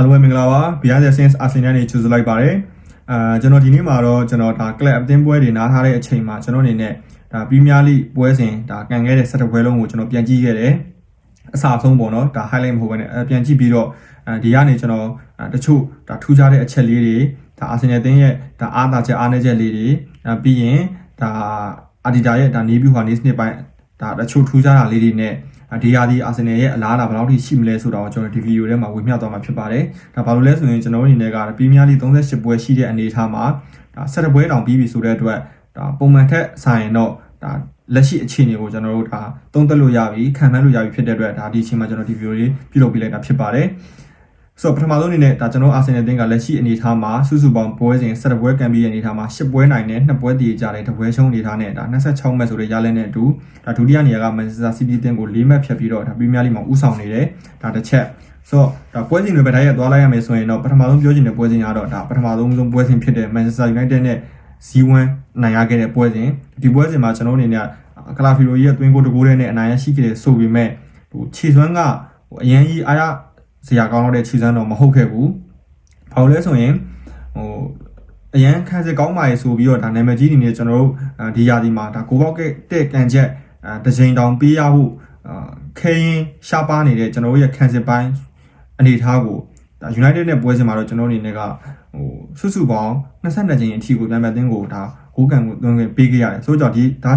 အားလုံးပဲမင်္ဂလာပါ Behind the Scenes Arsenal နေကြိုဆိုလိုက်ပါတယ်အာကျွန်တော်ဒီနေ့မှာတော့ကျွန်တော်ဒါ club အသင်းပွဲတွေနားထားတဲ့အချိန်မှာကျွန်တော်အနေနဲ့ဒါ Premier League ပွဲစဉ်ဒါကန်ခဲ့တဲ့7ပွဲလုံးကိုကျွန်တော်ပြန်ကြည့်ခဲ့တယ်အစအဆုံးပေါ့နော်ဒါ highlight မဟုတ်ဘဲနဲ့အဲပြန်ကြည့်ပြီးတော့အဲဒီကနေကျွန်တော်အဲတချို့ဒါထူးခြားတဲ့အချက်လေးတွေဒါ Arsenal အသင်းရဲ့ဒါအားသာချက်အားနည်းချက်လေးတွေအဲပြီးရင်ဒါ Adidas ရဲ့ဒါနေဗျူဟာနေစနစ်ပိုင်းဒါတချို့ထူးခြားတာလေးတွေနဲ့ ဒီဟာဒီအာဆင်နယ်ရဲ့အလားအလာဘယ်လောက်ထိရှိမလဲဆိုတာကိုကျွန်တော်ဒီဗီဒီယိုထဲမှာဝေမျှသွားမှာဖြစ်ပါတယ်။ဒါဘာလို့လဲဆိုရင်ကျွန်တော်တို့အနေနဲ့ကပရီးမီးယားလိ38ပွဲရှိတဲ့အနေအထားမှာဒါ17ပွဲတောင်ပြီးပြီဆိုတဲ့အတွက်ဒါပုံမှန်ထက်ဆိုင်ရင်တော့ဒါလက်ရှိအခြေအနေကိုကျွန်တော်တို့ဒါသုံးသပ်လို့ရပြီခံမှန်းလို့ရပြီဖြစ်တဲ့အတွက်ဒါဒီအချိန်မှာကျွန်တော်ဒီဗီဒီယိုလေးပြုလုပ်ပေးလိုက်တာဖြစ်ပါတယ်။ ဆိုတော့ပထမဆုံးအနေနဲ့ဒါကျွန်တော်အာဆင်နယ်အသင်းကလက်ရှိအနေအထားမှာစုစုပေါင်းပွဲစဉ်17ပွဲကန်ပြီးရဲ့အနေအထားမှာ10ပွဲနိုင်နဲ့2ပွဲတည်ကြတဲ့တပွဲရှုံးအနေအထားနဲ့ဒါ26မှတ်ဆိုတဲ့ရလနဲ့အတူဒါဒုတိယနေရာကမန်ချက်စတာစီးတီးအသင်းကို4မှတ်ဖြတ်ပြီးတော့ဒါပရီးမီးယားလိမှာဥဆောင်နေတယ်ဒါတစ်ချက်ဆိုတော့ဒါပွဲစဉ်တွေပဲတိုင်းရသွားလိုက်ရမယ်ဆိုရင်တော့ပထမဆုံးပြောချင်တဲ့ပွဲစဉ်ကတော့ဒါပထမဆုံးဆုံးပွဲစဉ်ဖြစ်တဲ့ Manchester United နဲ့ Z1 နိုင်ရခဲ့တဲ့ပွဲစဉ်ဒီပွဲစဉ်မှာကျွန်တော်အနေနဲ့ကလာဖီလိုကြီးရဲ့သွင်းကိုတကိုးတဲ့နဲ့အနိုင်ရရှိခဲ့တယ်ဆိုပေမဲ့ဟိုခြေစွမ်းကဟိုအရန်ကြီးအားရ စရာကောင်းတော့တဲ့ခြေစွမ်းတော့မဟုတ်ခဲ့ဘူး။ဘာလို့လဲဆိုရင်ဟိုအရန်ခန်းစစ်ကောင်းပါလေဆိုပြီးတော့ဒါနာမည်ကြီးအနေနဲ့ကျွန်တော်တို့ဒီယာဒီမှာဒါကိုပေါက်ကတဲ့ကန်ချက်အဲတစ်ချိန်တောင်ပေးရဖို့ခဲရင်ရှားပါနေတဲ့ကျွန်တော်တို့ရဲ့ခန်းစစ်ပိုင်းအနေအထားကိုဒါ United နဲ့ပွဲစဉ်မှာတော့ကျွန်တော်အနေနဲ့ကဟိုစုစုပေါင်း22ချိန်အထိကိုပြန်ပြန်တင်းကိုဒါဟိုးကန်ကိုသွင်းခွင့်ပေးခဲ့ရတယ်ဆိုတော့ဒီဒါ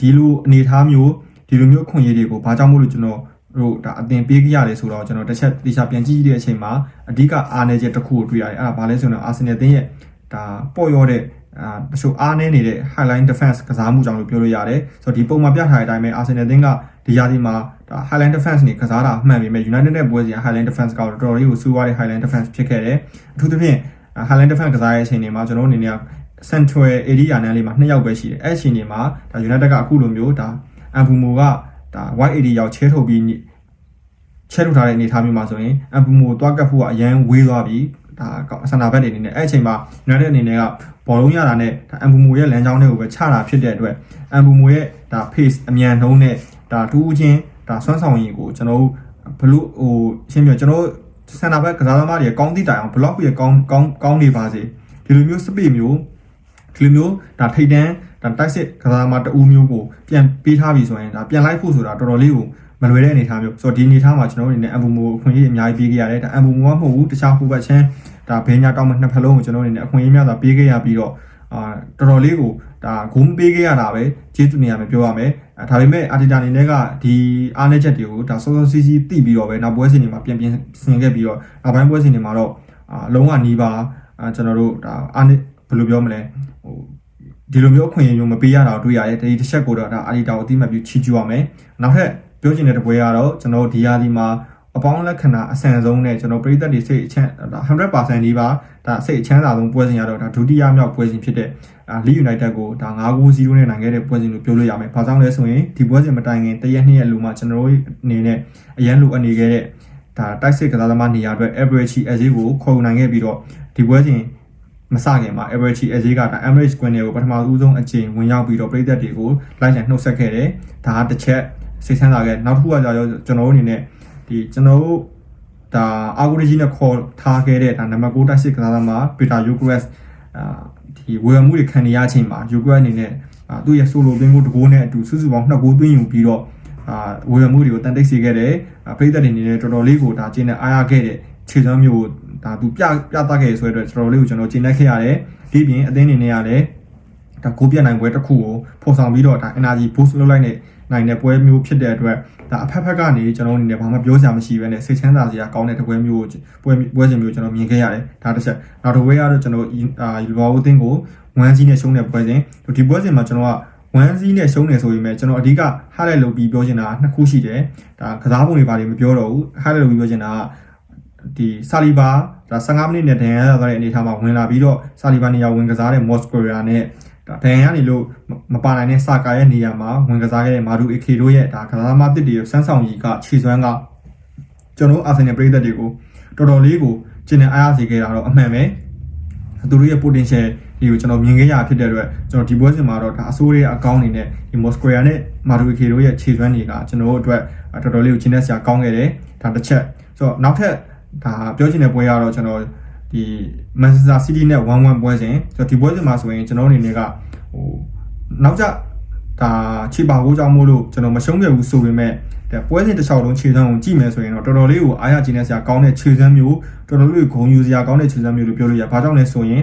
ဒီလိုအနေအထားမျိုးဒီလိုမျိုးခွင့်ရတွေကိုဘာကြောင့်မို့လို့ကျွန်တော် တို့ဒါအတင်ပေးကြရတယ်ဆိုတော့ကျွန်တော်တစ်ချက်တေချာပြန်ကြည့်တဲ့အချိန်မှာအဓိကအားနည်းချက်တစ်ခုကိုတွေ့ရတယ်အဲ့ဒါဘာလဲဆိုတော့အာဆင်နယ်တင်းရဲ့ဒါပေါ့ရောတဲ့အာတချို့အားနည်းနေတဲ့ highline defense ကစားမှုကြောင့်လို့ပြောလို့ရတယ်ဆိုတော့ဒီပုံမှာပြထားတဲ့အတိုင်းပဲအာဆင်နယ်တင်းကဒီရာသီမှာဒါ highline defense နေကစားတာမှန်ပေမဲ့ United နဲ့ပွဲစဉ် highline defense ကတော်တော်လေးကိုစူးဝါးတဲ့ highline defense ဖြစ်ခဲ့တယ်အထူးသဖြင့် highline defense ကစားတဲ့အချိန်တွေမှာကျွန်တော်တို့အနေနဲ့ central area နန်းလေးမှာနှစ်ယောက်ပဲရှိတယ်အဲ့အချိန်တွေမှာဒါ United ကအခုလိုမျိုးဒါအမ်ဘူမိုက ဒါ white area ရောက်ချဲထုတ်ပြီးချဲထုတ်ထားတဲ့အနေအထားမျိုးမှာဆိုရင်အမ်ဘူမိုတွားကပ်ဖို့ကအရန်ဝေးသွားပြီးဒါဆန္ဒဘက်တွေအနေနဲ့အဲ့အချိန်မှာ United အနေနဲ့ကဘောလုံးရတာနဲ့ဒါအမ်ဘူမိုရဲ့လမ်းကြောင်းတွေကိုပဲချတာဖြစ်တဲ့အတွက်အမ်ဘူမိုရဲ့ဒါ pace အမြန်နှုံးနဲ့ဒါတူးချင်းဒါဆွမ်းဆောင်ရည်ကိုကျွန်တော်တို့ဘလို့ဟိုရှင်းပြကျွန်တော်ဆန္ဒဘက်ကစားသမားတွေကောင်းတိတိုင်အောင် block ရဲ့ကောင်းကောင်းကောင်းနေပါစေဒီလိုမျိုး speed မျိုး ဒီလိုမျိုးဒါထိတ်တန်းဒါတိုက်စစ်ကစားသမားတအူးမျိုးကိုပြန်ပေးထားပြီဆိုရင်ဒါပြန်လိုက်ဖို့ဆိုတာတော်တော်လေးကိုမလွယ်တဲ့အနေအထားမျိုးဆိုတော့ဒီအနေအထားမှာကျွန်တော်တို့အနေနဲ့အမ်ဘူမိုအခွင့်အရေးအများကြီးပေးခဲ့ရတယ်ဒါအမ်ဘူမိုကမဟုတ်ဘူးတခြားဟိုဘက်ချင်းဒါဘေးညာတောင်းမှနှစ်ဖက်လုံးကိုကျွန်တော်အနေနဲ့အခွင့်အရေးများစွာပေးခဲ့ရပြီးတော့အာတော်တော်လေးကိုဒါဂုံးပေးခဲ့ရတာပဲကျေးဇူးနေရမယ်ပြောရမယ်အဲဒါပေမဲ့အာတီတာအနေနဲ့ကဒီအားနည်းချက်တွေကိုဒါစောစောစီးစီးသိပြီးတော့ပဲနောက်ပွဲစဉ်တွေမှာပြန်ပြန်ဆင်ခဲ့ပြီးတော့နောက်ပိုင်းပွဲစဉ်တွေမှာတော့အာလုံးဝနီးပါအာကျွန်တော်တို့ဒါအားနည်း ဘယ်လိုပြောမလဲဟိုဒီလိုမျိုးအခွင့်အရေးမျိုးမပေးရတာကိုတွေ့ရတယ်ဒီတစ်ချက်ကိုတော့ဒါအာတီတာကိုအတိမတ်ပြီးချီးကျူးရမယ်နောက်ထပ်ပြောချင်တဲ့တပွဲကတော့ကျွန်တော်ဒီယာဒီမှာအပေါင်းလက္ခဏာအဆန်ဆုံးနဲ့ကျွန်တော်ပြည်သက်တွေစိတ်အချမ်း100%ဒီပါဒါစိတ်အချမ်းသာဆုံးပွဲစဉ်ရတော့ဒါဒုတိယမြောက်ပွဲစဉ်ဖြစ်တဲ့လီယူနိုက်တက်ကိုဒါ9-0နဲ့နိုင်ခဲ့တဲ့ပွဲစဉ်လို့ပြောလို့ရမယ်။ဘာကြောင့်လဲဆိုရင်ဒီပွဲစဉ်မတိုင်ခင်တရက်နှစ်ရက်လိုမှကျွန်တော်တို့အနေနဲ့အရန်လိုအနေခဲ့တဲ့ဒါတိုက်စစ်ကစားသမားနေရာအတွက် average အဈေးကိုခေါ်နိုင်ခဲ့ပြီးတော့ဒီပွဲစဉ် မစခင်မှာ average အဈေးကဒါ average square ကိုပထမဦးဆုံးအကြိမ်ဝင်ရောက်ပြီးတော့ပြည်သက်တွေကိုလိုက်လံနှုတ်ဆက်ခဲ့တယ်။ဒါကတစ်ချက်စိတ်ဆန်းသာခဲ့နောက်တစ်ခုကကြာကျွန်တော်တို့အနေနဲ့ဒီကျွန်တော်တို့ဒါအာဂူရီဂျီနဲ့ခေါ်ထားခဲ့တဲ့ဒါနံပါတ်6တိုက်စစ်ကစားသမားပီတာယူဂရက်အာဒီဝေယမှုတွေခံနေရချိန်မှာယူဂရက်အနေနဲ့သူ့ရဲ့ဆိုလိုသွင်းကိုတကိုးနဲ့အတူစုစုပေါင်းနှစ်ကိုးသွင်းယူပြီးတော့အာဝေယမှုတွေကိုတန်တိတ်စေခဲ့တယ်ဖိတ်သက်တွေအနေနဲ့တော်တော်လေးကိုဒါကျင်းနဲ့အားရခဲ့တဲ့ခြေစွမ်းမျိုး ဒါသူပြပြသခဲ့ဆိုတဲ့အတွက်တော်တော်လေးကိုကျွန်တော်ကျင်းနေခဲ့ရတယ်ဒီပြင်အသင်းအနေနဲ့ရတယ်ဒါကိုပြတ်နိုင်ပွဲတစ်ခုကိုဖော်ဆောင်ပြီးတော့ဒါ energy boost လုပ်လိုက်တဲ့နိုင်တဲ့ပွဲမျိုးဖြစ်တဲ့အတွက်ဒါအဖက်ဖက်ကနေကျွန်တော်အနေနဲ့ဘာမှပြောစရာမရှိဘဲနဲ့စိတ်ချမ်းသာစရာကောင်းတဲ့တပွဲမျိုးကိုပွဲပွဲစဉ်မျိုးကျွန်တော်မြင်ခဲ့ရတယ်ဒါတစ်ချက်နောက်တစ်ပွဲကတော့ကျွန်တော်အာယူဘာဦးတင်းကိုဝမ်စီနဲ့ရှုံးတဲ့ပွဲစဉ်ဒီပွဲစဉ်မှာကျွန်တော်ကဝမ်စီနဲ့ရှုံးနေဆိုရင်ပဲကျွန်တော်အဓိကဟားလိုက်လုပ်ပြီးပြောချင်တာနှစ်ခုရှိတယ်ဒါကစားပုံတွေဘာတွေမပြောတော့ဘူးဟားလိုက်လုပ်ပြီးပြောချင်တာက ဒီဆာလီဘာဒါ15မိနစ်နဲ့ဒန်ရရသွားတဲ့အနေအထားမှာဝင်လာပြီးတော့ဆာလီဘာနေရာဝင်ကစားတဲ့မော့စကိုရာနဲ့ဒါဒန်ရနေလို့မပါနိုင်တဲ့စာကာရဲ့နေရာမှာဝင်ကစားခဲ့တဲ့မာဒူအေခေတို့ရဲ့ဒါကစားမတစ်တွေစမ်းဆောင်ကြီးကခြေစွမ်းကကျွန်တော်အာဆင်နယ်ပရိသတ်တွေကိုတော်တော်လေးကိုကျင်းနေအားရစေခဲ့တာတော့အမှန်ပဲသူတို့ရဲ့ potential ဒီကိုကျွန်တော်မြင်ခဲ့ရဖြစ်တဲ့အတွက်ကျွန်တော်ဒီပွဲစဉ်မှာတော့ဒါအစိုးရအကောင့်အနေနဲ့ဒီ Mosquera နဲ့ Madueke တို့ရဲ့ခြေစွမ်းတွေကကျွန်တော်တို့အတွက်တော်တော်လေးကိုကျင်းနေစရာကောင်းခဲ့တယ်ဒါတစ်ချက်ဆိုတော့နောက်ထပ် ဒါပြောချင်တဲ့ပွဲကတော့ကျွန်တော်ဒီ Manchester City နဲ့1-1ပွဲစဉ်ဆိုတော့ဒီပွဲစဉ်မှာဆိုရင်ကျွန်တော်အနေနဲ့ကဟိုနောက်ကျဒါခြေပါကိုကြောင့်မို့လို့ကျွန်တော်မရှုံးခဲ့ဘူးဆိုပေမဲ့ဒါပွဲစဉ်တစ်လျှောက်လုံးခြေစမ်းကိုကြည့်မယ်ဆိုရင်တော့တော်တော်လေးကိုအားရကျင်းနေစရာကောင်းတဲ့ခြေစမ်းမျိုးတော်တော်လေးကိုဂုဏ်ယူစရာကောင်းတဲ့ခြေစမ်းမျိုးလို့ပြောလို့ရ။ဘာကြောင့်လဲဆိုရင်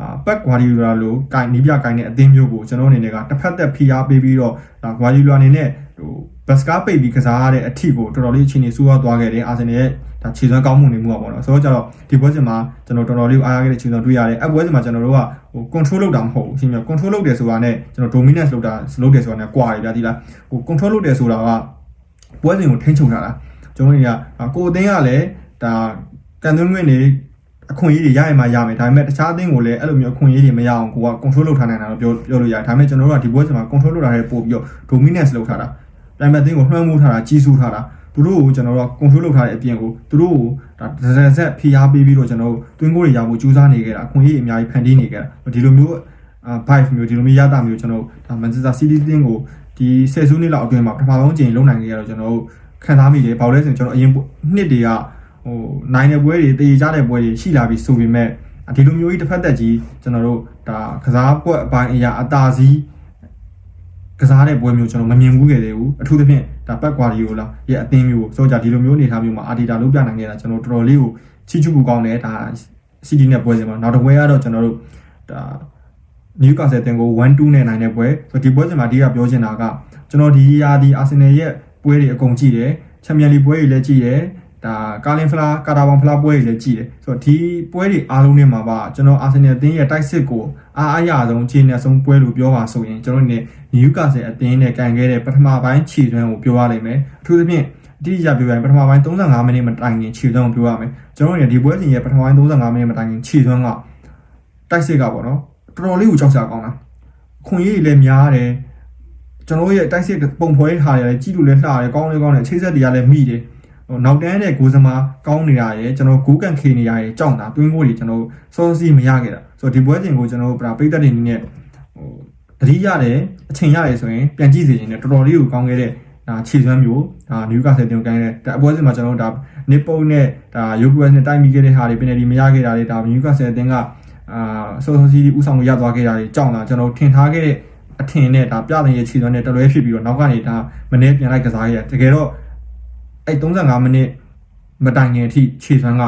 အာပက်ဂွာဒီယိုလာလိုကိုင်နီးပြကိုင်တဲ့အသင်းမျိုးကိုကျွန်တော်အနေနဲ့ကတစ်ဖက်သက်ဖိအားပေးပြီးတော့ဒါဂွာဒီယိုလာအနေနဲ့ဟိုဘတ်စကားပိတ်ပြီးကစားရတဲ့အထီကိုတော်တော်လေးအခြေအနေဆိုးရွားသွားခဲ့တယ်အာဆင်နယ်ရဲ့ ဒါခြေစွမ်းကောင်းမှုနေမှုပါပေါ့နော်ဆိုတော့ကြတော့ဒီပွဲစဉ်မှာကျွန်တော်တော်တော်လေးအားရခဲ့တဲ့ခြေစွမ်းတွေ့ရတယ်အပွဲစဉ်မှာကျွန်တော်တို့ကဟို control လုပ်တာမဟုတ်ဘူးအရှင်းပြ control လုပ်တယ်ဆိုတာနဲ့ကျွန်တော် dominance လုပ်တာလုပ်တယ်ဆိုတာနဲ့ကွာတယ်ဗျာဒီလားဟို control လုပ်တယ်ဆိုတာကပွဲစဉ်ကိုထိန်းချုပ်ထားတာကျွန်တော်တို့ကကိုအသင်းကလည်းဒါကန်သွင်းငွေနေအခွင့်အရေးတွေရရင်မှရမယ်ဒါပေမဲ့တခြားအသင်းကိုလည်းအဲ့လိုမျိုးအခွင့်အရေးတွေမရအောင်ကိုက control လုပ်ထားနိုင်တာတော့ပြောပြောလို့ရတယ်ဒါပေမဲ့ကျွန်တော်တို့ကဒီပွဲစဉ်မှာ control လုပ်တာတဲ့ပို့ပြီးတော့ dominance လုပ်ထားတာတိုင်မဲ့အသင်းကိုနှွှမ်းမိုးထားတာကြီးစိုးထားတာ သူတို့ကိုကျွန်တော်တို့က control လုပ်ထားတဲ့အပြင်ကိုသူတို့ကိုဒါဇက်ဇက်ဖိအားပေးပြီးတော့ကျွန်တော်တို့တွင်းကိုတွေရဖို့ကြိုးစားနေခဲ့တာအခွင့်အရေးအများကြီးဖန်တီးနေခဲ့တာဒီလိုမျိုးအာ vibe မျိုးဒီလိုမျိုးရတာမျိုးကျွန်တော်တို့ဒါ Manchester City တင်းကိုဒီဆယ်စုနှစ်လောက်အတွင်းမှာပထမဆုံးအကြိမ်လုံနိုင်ခဲ့ရတော့ကျွန်တော်တို့ခံစားမိတယ်ဘာလို့လဲဆိုရင်ကျွန်တော်အရင်နှစ်တွေကဟိုနိုင်တဲ့ပွဲတွေတည်ကြတဲ့ပွဲတွေရှိလာပြီဆိုပေမဲ့ဒီလိုမျိုးကြီးတစ်ဖက်သက်ကြီးကျွန်တော်တို့ဒါကစားကွက်အပိုင်းအရာအသာစီးကစားတဲ့ပွဲမျိုးကျွန်တော်မမြင်ဘူးခဲ့သေးဘူးအထူးသဖြင့် ဒါပက်ကွာဒီယိုလာရဲ့အသင်းမျိုးဆိုကြဒီလိုမျိုးအနေအထားမျိုးမှာအာဒီတာလုပ်ပြနိုင်ခဲ့တာကျွန်တော်တော်တော်လေးကိုချီးကျူးဖို့ကောင်းတယ်ဒါစီတီနဲ့ပွဲစဉ်မှာနောက်တစ်ပွဲကတော့ကျွန်တော်တို့ဒါနယူကာဆယ်တင်ကို1-2နဲ့နိုင်တဲ့ပွဲဆိုတော့ဒီပွဲစဉ်မှာအဓိကပြောချင်တာကကျွန်တော်ဒီရာဒီအာဆင်နယ်ရဲ့ပွဲတွေအကုန်ကြည့်တယ်ချန်ပီယံလီပွဲတွေလည်းကြည့်တယ် ဒါကာလင်ဖလာကာတာဘောင်ဖလာပွဲတွေလည်းကြည့်တယ်ဆိုတော့ဒီပွဲတွေအားလုံးနဲ့မှာပါကျွန်တော်အာဆင်နယ်အသင်းရဲ့တိုက်စစ်ကိုအားအရဆုံးအခြေအနေဆုံးပွဲလို့ပြောပါဆိုရင်ကျွန်တော်နေနယူကာဆယ်အသင်းနဲ့ကန်ခဲ့တဲ့ပထမပိုင်းခြေသွမ်းကိုပြောရလိမ့်မယ်အထူးသဖြင့်အတိအကျပြောရရင်ပထမပိုင်း35မိနစ်မတိုင်ခင်ခြေသွမ်းကိုပြောရမယ်ကျွန်တော်နေဒီပွဲစဉ်ရဲ့ပထမပိုင်း35မိနစ်မတိုင်ခင်ခြေသွမ်းကတိုက်စစ်ကပေါ့နော်တော်တော်လေးကိုကြောက်စရာကောင်းတာခွန်ရည်လည်းများတယ်ကျွန်တော်ရဲ့တိုက်စစ်ပုံဖွဲထားရတယ်ကြည့်လို့လည်းလှရတယ်ကောင်းလေးကောင်းတယ်အခြေဆက်တွေကလည်းမိတယ်ဟို နောက်တန်းတဲ့ဂိုးစမားကောင်းနေတာရယ်ကျွန်တော်ဂိုးကန်ခေနေရယ်ကြောက်တာတွင်းဂိုးတွေကျွန်တော်စောစီးမရခဲ့တာဆိုတော့ဒီပွဲစဉ်ကိုကျွန်တော်ပြပိတ်သက်တွေနည်းနဲ့ဟိုတတိရတယ်အချိန်ရတယ်ဆိုရင်ပြန်ကြည့်စီရင်လည်းတော်တော်လေးကိုကောင်းခဲ့တဲ့ဒါခြေစွမ်းမျိုးဒါနယူကာဆယ်တင်ကိုင်းတဲ့ဒါအပွဲစဉ်မှာကျွန်တော်ဒါနစ်ပုံနဲ့ဒါယိုကူဝက်နဲ့တိုက်မိခဲ့တဲ့ဟာတွေပင်နယ်ဒီမရခဲ့တာတွေဒါနယူကာဆယ်တင်ကအာဆောဆောစီဥဆောင်ကိုရသွားခဲ့တာတွေကြောင့်လားကျွန်တော်ထင်ထားခဲ့တဲ့အထင်နဲ့ဒါပြတဲ့ရဲ့ခြေစွမ်းနဲ့တလွဲဖြစ်ပြီးတော့နောက်ကနေဒါမနေ့ပြန်လိုက်ကစားရတကယ်တော့ အဲ့35မိနစ်မတိုင်ခင်အထိခြေစွမ်းက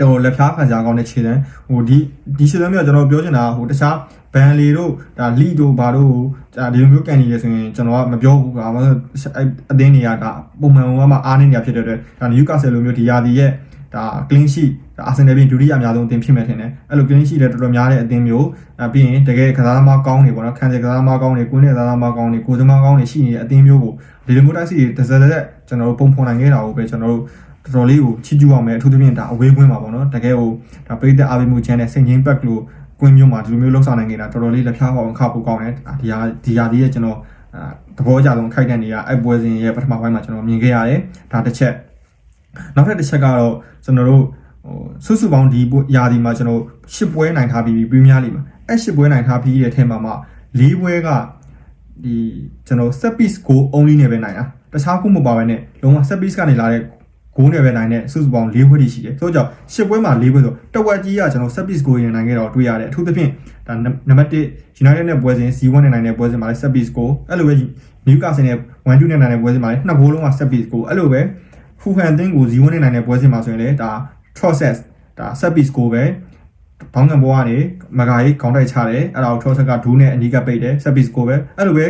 တော်လက်ဖြားခံစားကောင်းတဲ့ခြေစွမ်းဟိုဒီဒီခြေစွမ်းမျိုးကျွန်တော်ပြောချင်တာဟိုတခြားဘန်လီတို့ဒါလီတို့ဘာတို့ဒါဒီလိုမျိုးကန်နေရဆိုရင်ကျွန်တော်ကမပြောဘူးကွာဘာလို့အဲ့အသင်းတွေကဒါပုံမှန်ကမှအားနေနေဖြစ်တဲ့အတွက်ဒါနယူကာဆယ်လိုမျိုးဒီယာဒီရဲ့ဒါ clean sheet ဒါအာဆင်နယ်ပြင်ဒုတိယအများဆုံးအသင်းဖြစ်မဲ့ထင်တယ်အဲ့လို clean sheet လည်းတော်တော်များတဲ့အသင်းမျိုးအပြီးရင်တကယ်ကစားသမားကောင်းနေပေါ့နော်ခံစစ်ကစားသမားကောင်းနေကိုင်းနဲ့ကစားသမားကောင်းနေကိုယ်သမားကောင်းနေရှိနေတဲ့အသင်းမျိုးကိုဒီလိုမျိုးတိုက်စီတစ်စက်တစ်စက် ကျွန်တော်တို့ပုံဖော်နိုင်ခဲ့တာကိုပဲကျွန်တော်တို့တော်တော်လေးကိုချီးကျူးအောင်မယ်အထူးသဖြင့်ဒါအဝေးကွင်းပါပေါ့နော်တကယ်ဟိုဒါပိတ်သက်အားပေးမှုချမ်းတဲ့စိန်ချင်းဘက်လို့ကွင်းမျိုးမှာဒီလိုမျိုးလှုပ်ဆောင်နိုင်နေတာတော်တော်လေးလက်ဖြားပေါအောင်ခါပိုကောင်းတယ်ဒီဟာဒီဟာဒီရဲ့ကျွန်တော်အာသဘောအကျဆုံးခိုက်တဲ့နေရအဲ့ပွဲစဉ်ရဲ့ပထမပိုင်းမှာကျွန်တော်မြင်ခဲ့ရတယ်ဒါတစ်ချက်နောက်ထပ်တစ်ချက်ကတော့ကျွန်တော်တို့ဟိုစုစုပေါင်းဒီယာဒီမှာကျွန်တော်ရှစ်ပွဲနိုင်ထားပြီးပြီပရီးမီးယားလိမှာအဲ့ရှစ်ပွဲနိုင်ထားပြီးတဲ့အထက်မှာမှ၄ပွဲကဒီကျွန်တော် set piece goal only နဲ့ပဲနိုင်တာ တခြားခုမပါဘဲနဲ့လုံးဝ set piece ကနေလာတဲ့ဂိုးနဲ့ပဲနိုင်တဲ့စုစုပေါင်း၄ပွဲထိရှိတယ်။ဆိုတော့ကြောင့်၈ပွဲမှာ၄ပွဲဆိုတဝက်ကြီးကကျွန်တော် set piece ဂိုးရင်နိုင်ခဲ့တော့တွေ့ရတယ်။အထူးသဖြင့်ဒါနံပါတ်1 United နဲ့ပွဲစဉ် C1 နဲ့နိုင်တဲ့ပွဲစဉ်မှာလည်း set piece ဂိုးအဲ့လိုပဲ Newcastle နဲ့1-2နဲ့နိုင်တဲ့ပွဲစဉ်မှာလည်းနှစ်ဂိုးလုံးက set piece ဂိုးအဲ့လိုပဲ Fulham တင်းကို Z1 နဲ့နိုင်တဲ့ပွဲစဉ်မှာဆိုရင်လည်းဒါ process ဒါ set piece ဂိုးပဲဘောင်းငံဘောကနေမဂါကြီးခေါင်းတိုက်ချတယ်အဲ့ဒါကို process ကဒူးနဲ့အနီးကပိတ်တယ် set piece ဂိုးပဲအဲ့လိုပဲ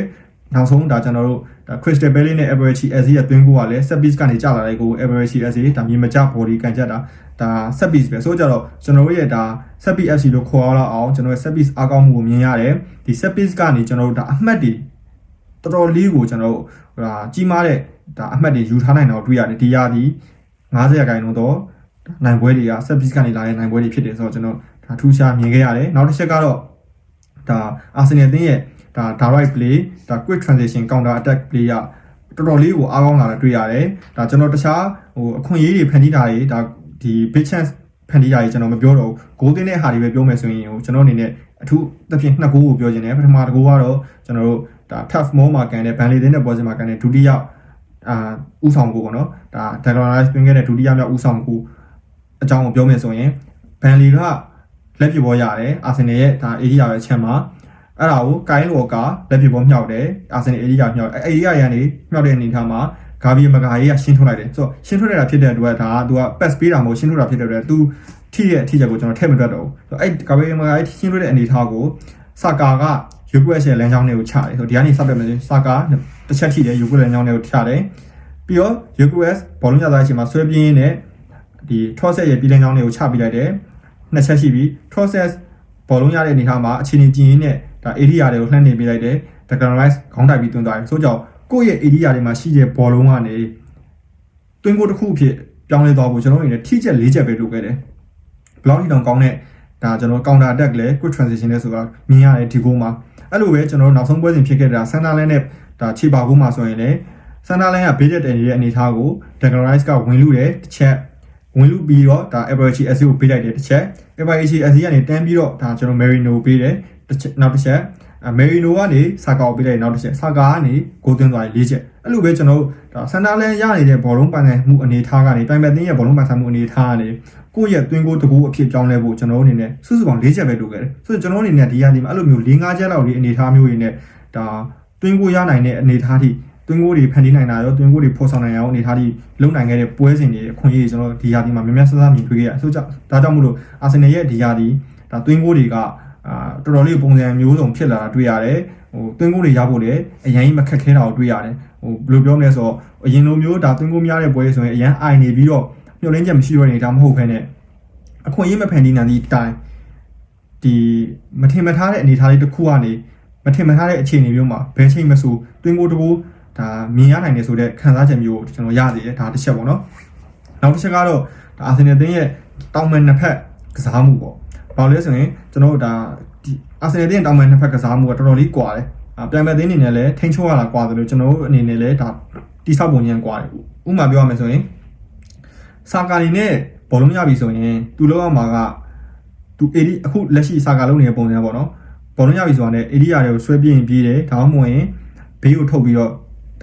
နောက်ဆုံးဒါကျွန်တော်တို့ဒါ Crystal Palace နဲ့ Average SC ရဲ့တွင်းကိုကလည်း set piece ကနေကြာလာတဲ့ကို Average SC ဒါမြေမကျ body ကန်ကြတာဒါ set piece ပဲဆိုတော့ကြတော့ကျွန်တော်တို့ရဲ့ဒါ set piece FC လို့ခေါ်ရတော့အောင်ကျွန်တော်ရဲ့ set piece အားကောင်းမှုကိုမြင်ရတယ်ဒီ set piece ကနေကျွန်တော်တို့ဒါအမှတ်တွေတော်တော်လေးကိုကျွန်တော်တို့ဟိုဒါကြီးမားတဲ့ဒါအမှတ်တွေယူထားနိုင်တော့တွေ့ရတယ်ဒီရာဒီ90ရာခိုင်နှုန်းတော့နိုင်ပွဲတွေက set piece ကနေလာတဲ့နိုင်ပွဲတွေဖြစ်တယ်ဆိုတော့ကျွန်တော်ဒါထူးခြားမြင်ခဲ့ရတယ်နောက်တစ်ချက်ကတော့ဒါ Arsenal အသင်းရဲ့ ဒါ direct play ဒါ quick transition counter attack play ကတော်တော်လေးကိုအားကောင်းလာတာတွေ့ရတယ်ဒါကျွန်တော်တခြားဟိုအခွင့်အရေးတွေဖန်တီးတာတွေဒါဒီ big chance ဖန်တီးတာတွေကျွန်တော်မပြောတော့ဘူးဂိုးတင်တဲ့ဟာတွေပဲပြောမယ်ဆိုရင်ဟိုကျွန်တော်အနေနဲ့အထူးသဖြင့်နှစ်ဂိုးကိုပြောချင်တယ်ပထမတစ်ဂိုးကတော့ကျွန်တော်တို့ဒါ tough more မှာကန်တဲ့ဘန်လီတင်းတဲ့ပွဲစဉ်မှာကန်တဲ့ဒုတိယအာဥဆောင်ကိုပေါ့နော်ဒါ Declan Rice ပြင်ခဲ့တဲ့ဒုတိယမြောက်ဥဆောင်ကိုအကြောင်းကိုပြောမယ်ဆိုရင်ဘန်လီကလက်ပြဘောရတယ်အာဆင်နယ်ရဲ့ဒါအေရီယာရဲ့အချက်မှာ အဲ့ဒါကိုကိုင်းလောကလက်ပြဘောမြောက်တယ်အာဆင်နယ်အေရီယာမြောက်အဲ့အေရီယာရန်နေမြောက်တဲ့အနေထားမှာဂါဗီမကာရေးကရှင်းထုတ်လိုက်တယ်ဆိုတော့ရှင်းထုတ်ရတာဖြစ်တဲ့အတွက်ဒါကသူက pass ပေးတာမဟုတ်ရှင်းထုတ်တာဖြစ်တဲ့အတွက်သူထိရဲ့အထိချက်ကိုကျွန်တော်ထည့်မတွက်တော့ဘူးဆိုတော့အဲ့ဂါဗီမကာရေးရှင်းထုတ်တဲ့အနေထားကိုစကာကယူကွက်ရဲ့လမ်းကြောင်းတွေကိုချတယ်ဆိုတော့ဒီကနေစပ်ပြမယ်စကာတစ်ချက်ထိတယ်ယူကွက်လမ်းကြောင်းတွေကိုချတယ်ပြီးတော့ UQS ဘောလုံးရသားအချိန်မှာဆွဲပြင်းနဲ့ဒီ process ရဲ့ပြည်လည်ကြောင်းတွေကိုချပြလိုက်တယ်နှစ်ချက်ရှိပြီ process ဘောလုံးရတဲ့အနေထားမှာအခြေအနေကြည့်ရင်းနဲ့ ဒါ area တွေကိုလှမ်းနေပြလိုက်တယ် diagonalize ခေါင်းတိုက်ပြီးတွန်းသွားတယ်ဆိုကြောင့်ကိုယ့်ရဲ့ area တွေမှာရှိတဲ့ဘောလုံးကနေတွင်းကိုတစ်ခုအဖြစ်ပြောင်းလဲသွားဖို့ကျွန်တော်အနေနဲ့ထိချက်၄ချက်ပဲလုပ်ခဲ့တယ်ဘလောက်ထိတောင်ကောင်းတဲ့ဒါကျွန်တော် counter attack လဲ quick transition လဲဆိုတာမြင်ရတယ်ဒီဂိုးမှာအဲ့လိုပဲကျွန်တော်နောက်ဆုံးပွဲစဉ်ဖြစ်ခဲ့တာ Sunderland နဲ့ဒါခြေပါဂိုးမှာဆိုရင်လည်း Sunderland ကဘေးတက်တယ်နေတဲ့အနေအထားကို Declan ကဝင်လူတယ်တစ်ချက်ဝင်လူပြီးတော့ဒါ Abercrombie SC ကိုပေးလိုက်တယ်တစ်ချက် Abercrombie SC ကနေတန်းပြီးတော့ဒါကျွန်တော် Merino ပေးတယ်တစ်ချက် နောက်တစ်ချက် Merino ကနေစာကာကိုပေးလိုက်နောက်တစ်ချက်စာကာကနေကိုသွင်းသွားတယ်၄ချက်အဲ့လိုပဲကျွန်တော်ဒါ Sunderland ရနေတဲ့ဘောလုံးပိုင်ဆိုင်မှုအနေအထားကနေပိုင်ပက်တင်းရဲ့ဘောလုံးပိုင်ဆိုင်မှုအနေအထားကနေကိုယ့်ရဲ့တွင်းကိုတကူအဖြစ်ကြောင်းလဲဖို့ကျွန်တော်အနေနဲ့စုစုပေါင်း၄ချက်ပဲလုပ်ခဲ့တယ်ဆိုတော့ကျွန်တော်အနေနဲ့ဒီကနေအဲ့လိုမျိုး၄၅ချက်လောက်ဒီအနေအထားမျိုးတွေနဲ့ဒါတွင်းကိုရနိုင်တဲ့အနေအထားထိတွင်းကိုတွေဖန်တီးနိုင်တာရောတွင်းကိုတွေဖော်ဆောင်နိုင်အောင်အနေထားဒီလုံနိုင်ခဲ့တဲ့ပွဲစဉ်တွေအခွင့်အရေးကျွန်တော်ဒီရာဒီမှာမြများဆဆမြင်တွေ့ခဲ့ရဆိုကြဒါကြောင့်မို့လို့အာဆင်နယ်ရဲ့ဒီရာဒီဒါတွင်းကိုတွေက အာတော်တော်လေးပုံစံမျိုးစုံဖြစ်လာတာတွေ့ရတယ်ဟိုတွင်းကိုတွေရဖို့လည်းအရင်မခက်ခဲတာကိုတွေ့ရတယ်ဟိုဘယ်လိုပြောမလဲဆိုတော့အရင်လိုမျိုးဒါတွင်းကိုများတဲ့ပွဲဆိုရင်အရင်အိုင်နေပြီးတော့မျှော်လင့်ချက်မရှိတော့နေတာမဟုတ်ခဲနဲ့အခွင့်အရေးမဖန်တီးနိုင်သည့်တိုင်ဒီမထင်မထားတဲ့အနေအထားလေးတစ်ခုကနေမထင်မထားတဲ့အခြေအနေမျိုးမှာဘယ်ချိန်မဆိုတွင်းကိုတကူဒါမြင်ရနိုင်တယ်ဆိုတဲ့ခံစားချက်မျိုးကိုကျွန်တော်ရသေးတယ်ဒါတစ်ချက်ပေါ့နော်နောက်တစ်ချက်ကတော့ဒါအာဆင်နယ်အသင်းရဲ့တောင်ပန်နှစ်ဖက်ကစားမှုပေါ့ ဘာလို့လဲဆိုရင်ကျွန်တော်တို့ဒါဒီအာဆင်နယ်အသင်းတောင်ပန်နှစ်ဖက်ကစားမှုကတော်တော်လေးကွာတယ်အပြန်မဲ့အသင်းအနေနဲ့လည်းထိန်းချုပ်ရတာကွာတယ်လို့ကျွန်တော်တို့အနေနဲ့လည်းဒါတိဆောက်ပုံရန်ကွာတယ်ဥပမာပြောရမယ်ဆိုရင်စာကာလီနဲ့ဘောလုံးရပြီဆိုရင်သူလောက်ရမှာကသူအေဒီအခုလက်ရှိစာကာလုံးနေတဲ့ပုံစံပေါ့နော်ဘောလုံးရပြီဆိုတာနဲ့အေဒီယာတွေကိုဆွဲပြင်းပြေးတယ်ဒါမှမဟုတ်ရင်ဘေးကိုထုတ်ပြီးတော့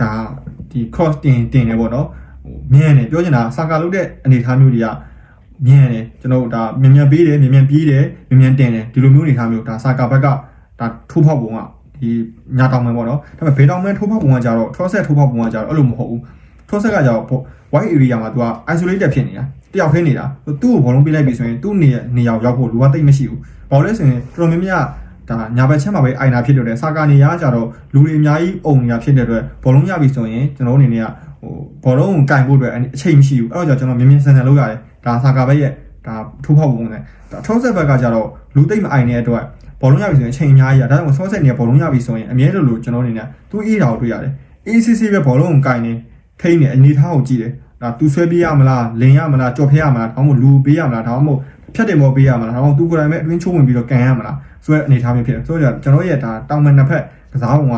ဒါဒီ cross တင်တင်နေပေါ့နော်ဟိုမြင်တယ်ပြောချင်တာစာကာလုပ်တဲ့အနေအထားမျိုးတွေက မြင်တယ်ကျွန်တော်တို့ဒါမြန်မြန်ပေးတယ်မြန်မြန်ပြေးတယ်မြန်မြန်တင်တယ်ဒီလိုမျိုးအနေအထားမျိုးဒါစာကာဘက်ကဒါထိုးဖောက်ပုံကဒီညာတောင်မှန်ပေါ့နော်ဒါပေမဲ့ဘေးတောင်မှန်ထိုးဖောက်ပုံကကြတော့ cross set ထိုးဖောက်ပုံကကြတော့အဲ့လိုမဟုတ်ဘူး cross set ကကြတော့ wide area မှာသူက isolated ဖြစ်နေတာတယောက်ခဲနေတာသူ့ကိုဘောလုံးပေးလိုက်ပြီဆိုရင်သူ့နေနေရာရောက်ဖို့လူကတိတ်မရှိဘူးဘာလို့လဲဆိုရင်တော်တော်များများဒါညာဘက်ချက်မှာပဲအိုင်နာဖြစ်တော့တယ်စာကာနေရကြတော့လူတွေအများကြီးအုံနေတာဖြစ်တဲ့အတွက်ဘောလုံးရပြီဆိုရင်ကျွန်တော်အနေနဲ့ကဟိုဘောလုံးကိုကင်ဖို့အတွက်အချိန်မရှိဘူးအဲ့တော့ကျွန်တော်မြင်မြင်ဆန်ဆန်လုပ်ရတယ် ဒါစာကာဘက်ရဲ့ဒါထိုးဖောက်ပုံနဲ့ဒါထောဆက်ဘက်ကကြတော့လူသိမ့်မအိုင်နေတဲ့အတွက်ဘောလုံးရပြီဆိုရင်အချိန်အများကြီးရဒါကြောင့်ဆောဆက်နေဘောလုံးရပြီဆိုရင်အမြဲတလို့ကျွန်တော်အနေနဲ့သူ့အေးတာကိုတွေ့ရတယ် ACC ပဲဘောလုံးကိုကင်နေထိနေအနေထားကိုကြည့်တယ်ဒါသူဆွဲပေးရမလားလင်ရမလားကြော်ဖဲရမလားဒါမှမဟုတ်လူပေးရမလားဒါမှမဟုတ်ဖြတ်တယ်မောပေးရမလားဒါမှမဟုတ်သူကိုယ်တိုင်ပဲအတွင်းချိုးဝင်ပြီးတော့ကန်ရမလားဆိုတဲ့အနေအထားမျိုးဖြစ်တယ်ဆိုတော့ကျွန်တော်ရဲ့ဒါတောင်မန်နှစ်ဖက်ကစားပုံက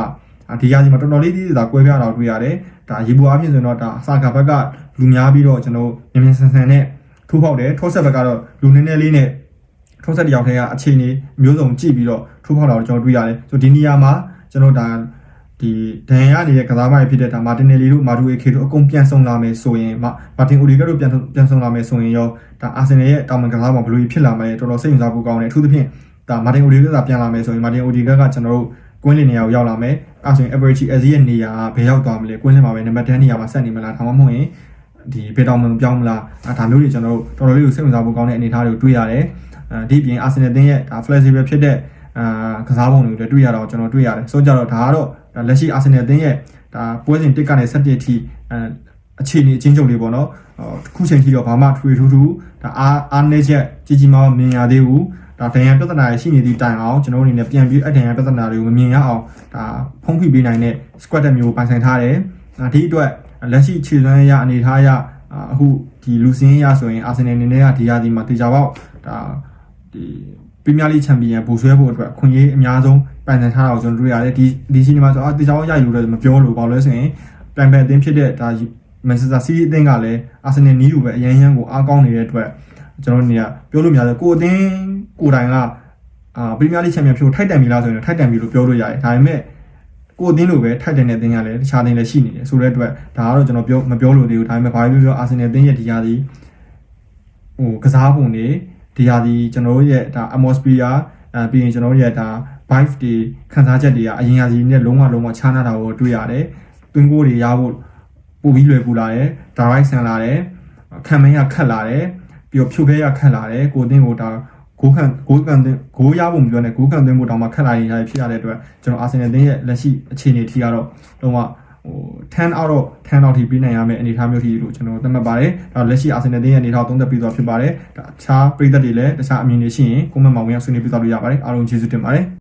ဒီရာကြီးမှာတော်တော်လေးကြီးသာကွဲပြားတာတွေ့ရတယ်ဒါရေပူအားဖြင့်ဆိုတော့ဒါအစာကဘက်ကလူများပြီးတော့ကျွန်တော်မြန်မြန်ဆန်ဆန်နဲ့ ထိုးပေါက်တယ်ထိုးဆက်ဘက်ကတော့လူနည်းနည်းလေးနဲ့ထိုးဆက်တယောက်တည်းကအခြေအနေမျိုးစုံကြည့်ပြီးတော့ထိုးပေါက်တာကိုကျွန်တော်တွေ့ရတယ်ဆိုတော့ဒီနေရာမှာကျွန်တော်ဒါဒီဒန်ရနေတဲ့ကစားမတွေဖြစ်တဲ့ဒါမာတင်နယ်လီတို့မာဒူအေခေတို့အကုန်ပြန်ဆောင်လာမယ်ဆိုရင်မာတင်အိုဒီဂါတို့ပြန်ပြန်ဆောင်လာမယ်ဆိုရင်ရောဒါအာဆင်နယ်ရဲ့တောင်ပန်ကစားပုံဘယ်လိုဖြစ်လာမလဲတော်တော်စိတ်ဝင်စားဖို့ကောင်းတယ်အထူးသဖြင့်ဒါမာတင်အိုဒီဂါကပြန်လာမယ်ဆိုရင်မာတင်အိုဒီဂါကကျွန်တော်တို့ကွင်းလင်နေရာကိုရောက်လာမယ်အဲဆိုရင် average as ရဲ့နေရာကဘယ်ရောက်သွားမလဲကွင်းလင်မှာပဲနံပါတ်10နေရာမှာဆက်နေမလားဒါမှမဟုတ်ရင် ဒီဘေတောင်မန်ပြောင်းမလားအဲဒါမျိုးတွေကျွန်တော်တို့တော်တော်လေးကိုစိတ်ဝင်စားဖို့ကောင်းတဲ့အနေအထားတွေကိုတွေ့ရတယ်အဲဒီပြင်အာဆင်နယ်တင်းရဲ့ဒါ flexible ဖြစ်တဲ့အာကစားပုံတွေကိုတွေ့ရတော့ကျွန်တော်တွေ့ရတယ်ဆိုကြတော့ဒါကတော့ဒါလက်ရှိအာဆင်နယ်တင်းရဲ့ဒါပွဲစဉ်1ကနေ7အထိအဲအခြေအနေအချင်းချုပ်လေးပေါ့နော်ခုချိန်ထိတော့ဘာမှထွေထူးထူးဒါအားအားနေချက်ကြီးကြီးမားမားမြင်ရသေးဘူးဒါဒဏ်ရာပြဿနာရှိနေသည့်တိုင်အောင်ကျွန်တော်တို့အနေနဲ့ပြန်ပြီးအဒဏ်ရာပြဿနာတွေကိုမမြင်ရအောင်ဒါဖုံးဖိပေးနိုင်တဲ့ squad တစ်မျိုးပိုင်ဆိုင်ထားတယ်ဒီအတွက် လက်ရှိခြေစွမ်းရအနေထားရအခုဒီလူစင်းရဆိုရင်အာဆင်နယ်အနေနဲ့ကဒီရာသီမှာတေချာပေါက်ဒါဒီပရီးမီးယားလိချန်ပီယံဘူဆွဲဖို့အတွက်ခွင့်ရေးအများဆုံးပိုင်ဆိုင်ထားတာကိုကျွန်တော်တွေ့ရတယ်ဒီဒီစီနီမှာဆိုအာတေချာပေါက်ရယူလို့မပြောလို့ဘာလို့လဲဆိုရင်ပြိုင်ပန်အသင်းဖြစ်တဲ့ဒါမန်ချက်စတာစီးတီးအသင်းကလည်းအာဆင်နယ်နီးယူပဲအရန်ရန်ကိုအားကောင်းနေတဲ့အတွက်ကျွန်တော်တို့နေရာပြောလို့များတယ်ကိုအသင်းကိုတိုင်ကအာပရီးမီးယားလိချန်ပီယံဖြစ်ထိုက်တန်ပြီလားဆိုရင်ထိုက်တန်ပြီလို့ပြောလို့ရတယ်ဒါပေမဲ့ ကိုအသင်းလိုပဲထိုက်တန်တဲ့အသင်းကလည်းတခြားအသင်းလည်းရှိနေတယ်ဆိုတဲ့အတွက်ဒါကတော့ကျွန်တော်ပြောမပြောလို့သေးဘူးဒါပေမဲ့ဘာပဲပြောပြောအာဆင်နယ်အသင်းရဲ့ဒီရာသီဟိုကစားပုံတွေဒီဟာဒီကျွန်တော်တို့ရဲ့ဒါ atmosphere အဲပြီးရင်ကျွန်တော်တို့ရဲ့ဒါ vibe တွေခံစားချက်တွေကအရင်ဟာဒီနဲ့လုံးဝလုံးဝခြားနာတာကိုတွေ့ရတယ်။တွင်းကိုတွေရဖို့ပို့ပြီးလွယ်ကူလာတယ်။ direct ဆန်လာတယ်။ခံမင်းရခတ်လာတယ်။ပြီးတော့ဖြုတ်ခဲရခတ်လာတယ်။ကိုတင်းကိုဒါ ဂိုးခံဂိုးကန်ဂိုးရဖို့မပြောနဲ့ဂိုးကန်သွင်းဖို့တောင်မှခက်လာရင်ရဖြစ်ရတဲ့အတွက်ကျွန်တော်အာဆင်နယ်တင်းရဲ့လက်ရှိအခြေအနေထိကတော့လုံးဝဟို10 out of 10 out ထိပြီးနိုင်ရမယ့်အနေအထားမျိုးထိလို့ကျွန်တော်သတ်မှတ်ပါတယ်။ဒါလက်ရှိအာဆင်နယ်တင်းရဲ့အနေအထားသုံးသပ်ပြီးသွားဖြစ်ပါတယ်။ဒါအခြားပြည်သက်တွေလည်းတခြားအမြင်တွေရှိရင် comment မှာဝင်ရောက်ဆွေးနွေးပြသလို့ရပါတယ်။အားလုံးကျေးဇူးတင်ပါတယ်။